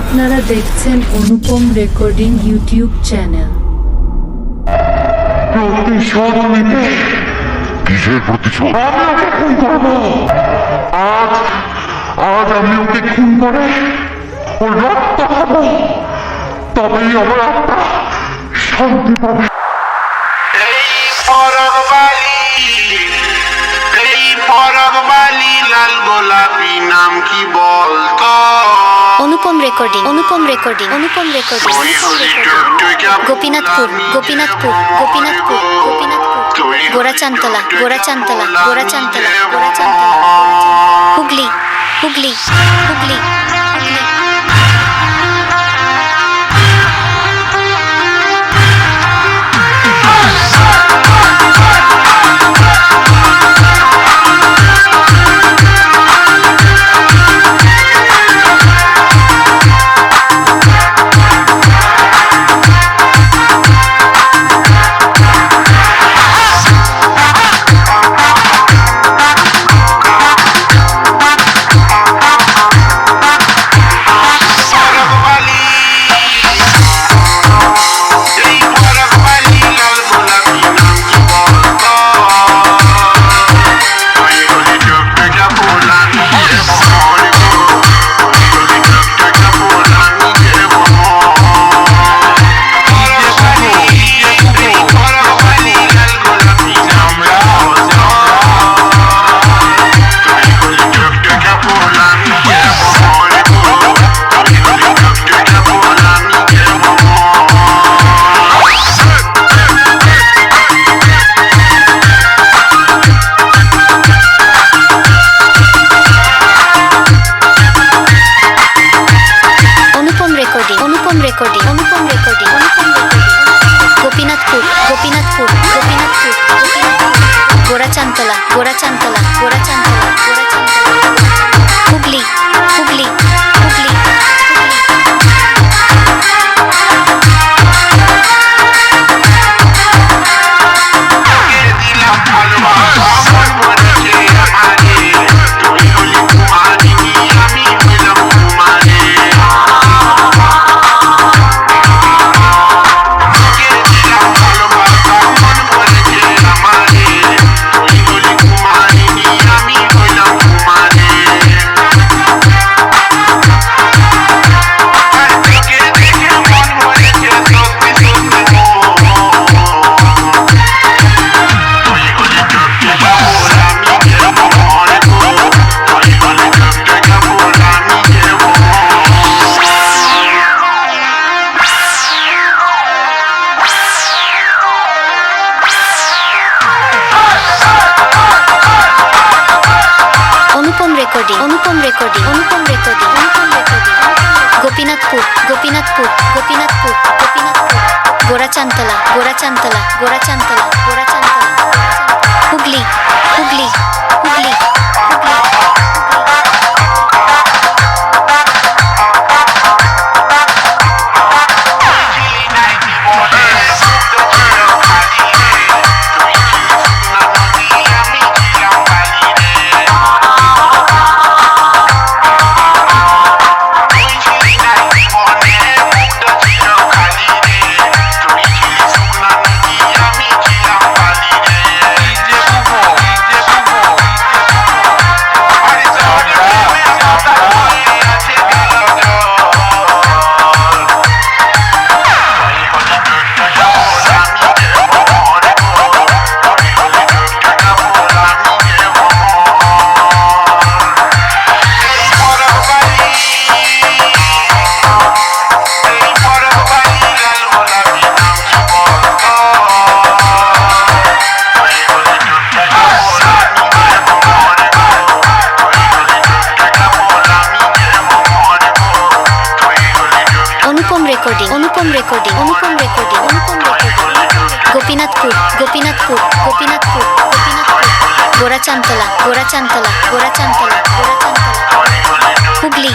আপনারা দেখছেন অনুপম recording YouTube channel. প্রতিশোধ কিসের প্রতিশোধ? আমি ওকে খুন করব। আজ আজ আমি ওকে খুন করে ওর রক্ত তবেই আমার আত্মা শান্তি পাবে। এই বালি এই বালি লাল গোলাপি Anupam recording Anupam recording Anupam recording. Gopinathpur Gopinathpur Gopinathpur Gopinathpur. Gorachantala Gorachantala Chantala Hooghly Hooghly Hooghly. Koti Anupam Reddy recording Anupam recording Anupam recording Anupam recording Gopinathpur Gopinathpur Gopinathpur Gopinathpur Gorachantala Gorachantala Gorachantala Gopinathpur Gopinathpur Gopinathpur Gopinathpur Gorachantala Gorachantala Gorachantala Gorachantala Hooghly.